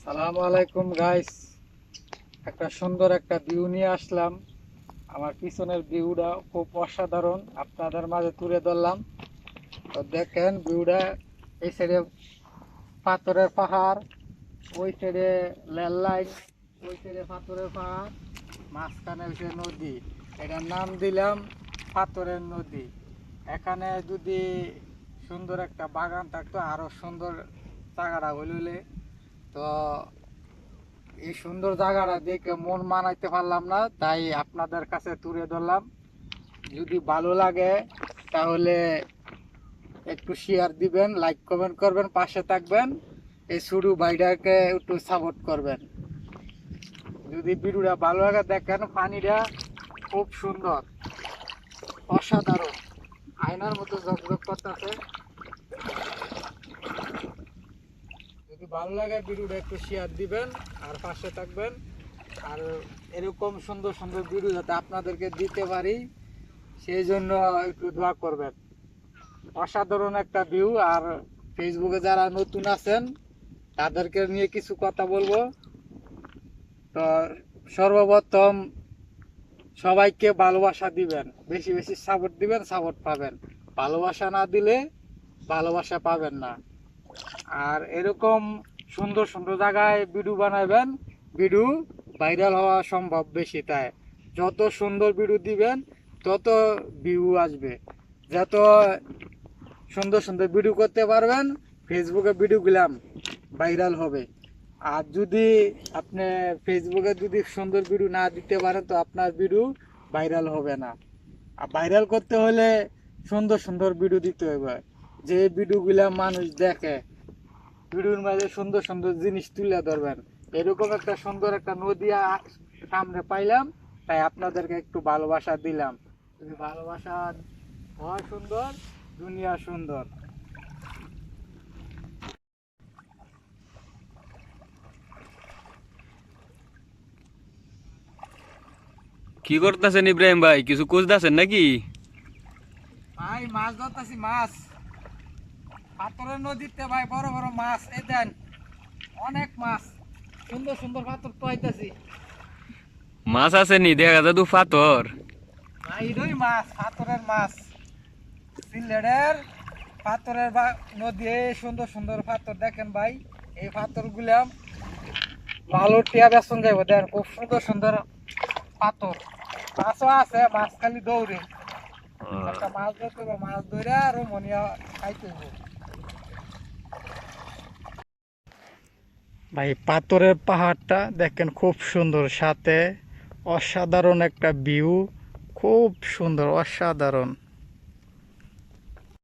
সালাম আলাইকুম গাইস একটা সুন্দর একটা নিয়ে আসলাম। আমার পিছনের খুব অসাধারণ। আপনাদের মাঝে তুলে ধরলাম। তো দেখেন এই সাইডে পাথরের পাহাড়, ওই সাইডে ওই সাইডে পাথরের পাহাড়, মাঝখানে হচ্ছে নদী। এটার নাম দিলাম পাথরের নদী। এখানে যদি সুন্দর একটা বাগান থাকতো, আরও সুন্দর জায়গাটা হইলে তো এই সুন্দর জায়গাটা দেখে মন মানাইতে পারলাম না, তাই আপনাদের কাছে তুলে ধরলাম। যদি ভালো লাগে, তাহলে একটু শেয়ার দিবেন লাইক কমেন্ট করবেন, পাশে থাকবেন। এই শুরু ভাইটাকে একটু সাপোর্ট করবেন। যদি ভিডিওটা ভালো লাগে, দেখেন পানিটা খুব সুন্দর, অসাধারণ। আয়নার মতো ঝকঝক করতেছে। ভালো লাগে ভিডিওটা একটু শেয়ার দিবেন আর পাশে থাকবেন। আর এরকম সুন্দর সুন্দর ভিডিও যাতে আপনাদেরকে দিতে পারি, সেই জন্য একটু দোয়া করবেন। অসাধারণ একটা ভিউ আর ফেসবুকে যারা নতুন আছেন, তাদেরকে নিয়ে কিছু কথা বলব। তো সর্বপ্রথম সবাইকে ভালোবাসা দিবেন, বেশি বেশি সাপোর্ট দিবেন সাপোর্ট পাবেন। ভালোবাসা না দিলে ভালোবাসা পাবেন না। আর এরকম সুন্দর সুন্দর জায়গায় ভিডিও বানাবেন ভিডিও ভাইরাল হওয়া সম্ভব বেশি তাই। যত সুন্দর ভিডিও দিবেন, তত ভিউ আসবে। যত সুন্দর সুন্দর ভিডিও করতে পারবেন ফেসবুকে ভিডিও গেলাম ভাইরাল হবে। আর যদি আপনি ফেসবুকে যদি সুন্দর ভিডিও না দিতে পারেন, তো আপনার ভিডিও ভাইরাল হবে না। আর ভাইরাল করতে হলে সুন্দর সুন্দর ভিডিও দিতে হবে। যে ভিডিওগুলা মানুষ দেখে ভিডিওর মাঝে সুন্দর সুন্দর জিনিস তুলে ধরবেন। এরকম একটা সুন্দর একটা নদী আ- সামনে পাইলাম তাই আপনাদেরকে একটু ভালোবাসা দিলাম। যদি ভালোবাসা হয় সুন্দর দুনিয়া সুন্দর। কি করতেছেন ইব্রাহিম ভাই? কিছু খুঁজতেছেন নাকি? ভাই মাছ ধরতেছি মাছ। পাথরের নদীতে ভাই বড় বড় মাছ এই দেন অনেক মাছ। সুন্দর সুন্দর পাথর পাইতেছি মাছ আছে নি? দেখা যায় দু পাথর। ভাই এটাই মাছ পাথরের মাছ। সিলেটের পাথরের বা- নদী সুন্দর সুন্দর পাথর দেখেন ভাই। এই পাথরগুলা ভালো টিয়া বেসন যাইব দেখেন খুব সুন্দর সুন্দর পাথর। মাছও আছে মাছ খালি দৌড়ে। একটা মাছ ধরতে মাছ ধরে আর মনিয়া খাইতে ভাই পাথরের পাহাড়টা দেখেন খুব সুন্দর। সাথে অসাধারণ একটা ভিউ খুব সুন্দর অসাধারণ।